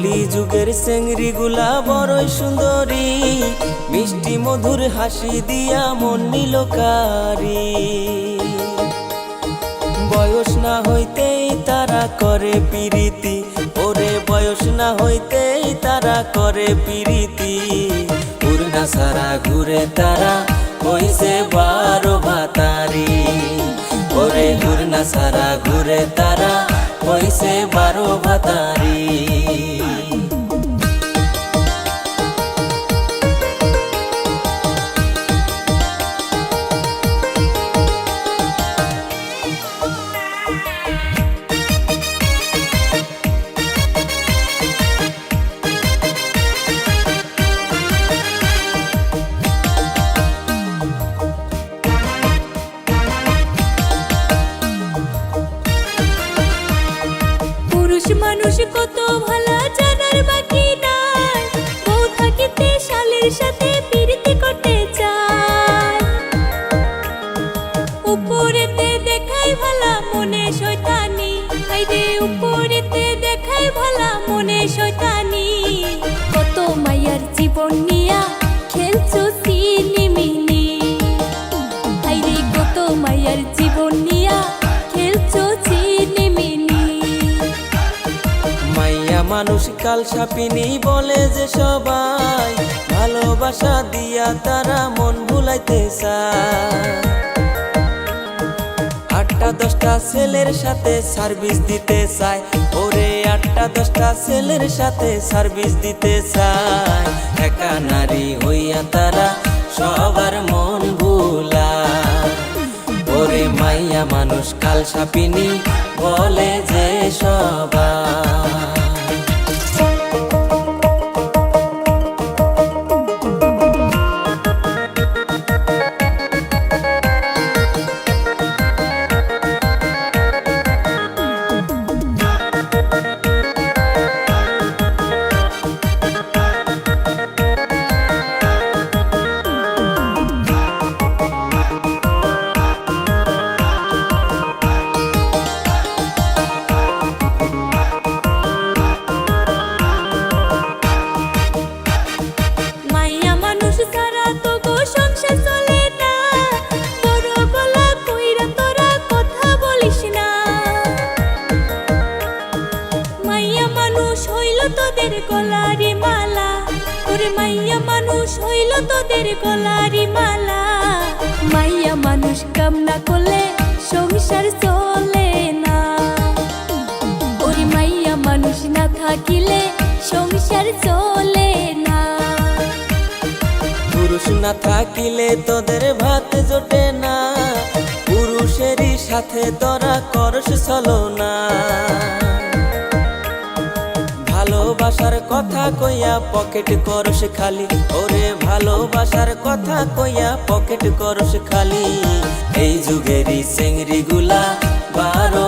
কলি যুগের সেংরি গুলা বড়ই সুন্দরী। মিষ্টি মধুর হাসি দিয়া মন নিলকারি। বয়স না হইতেই তারা করে পিরিতি। ওরে বয়স না হইতেই তারা করে পিরিতি। উড়না সারা ঘুরে তারা হইছে বারো ভাতারি। ওরে ঘুরনা সারা ঘুরে তারা হইছে বারো ভাতারি। পুরুষ মানুষ কত ভালো মানুষ কাল সাপিনি বলে যে সবাই ভালোবাসা দিয়া তারা মন ভুলাইতে চায়। আটটা দশটা ছেলের সাথে সার্ভিস দিতে চায়। ওরে আটটা দশটা ছেলের সাথে সার্ভিস দিতে চায়। একা নারী হইয়া তারা সবার মন ভুলা ওরে মাইয়া মানুষ কাল সাপিনি বলে যে সবাই মানুষ হইল তোদের গলারি মালা। মাইয়া মানুষ কাম না করলে সংসার চলে না। ওরে মাইয়া মানুষ না থাকিলে সংসার চলে না। পুরুষ না থাকিলে তোদের ভাত জোটে না। পুরুষেরই সাথে তোরা করস চলো না ভালোবাসার কথা কইয়া পকেট করস খালি। ওরে ভালোবাসার কথা কইয়া পকেট করস খালি। এই যুগেরই চেংড়ি গুলা বারো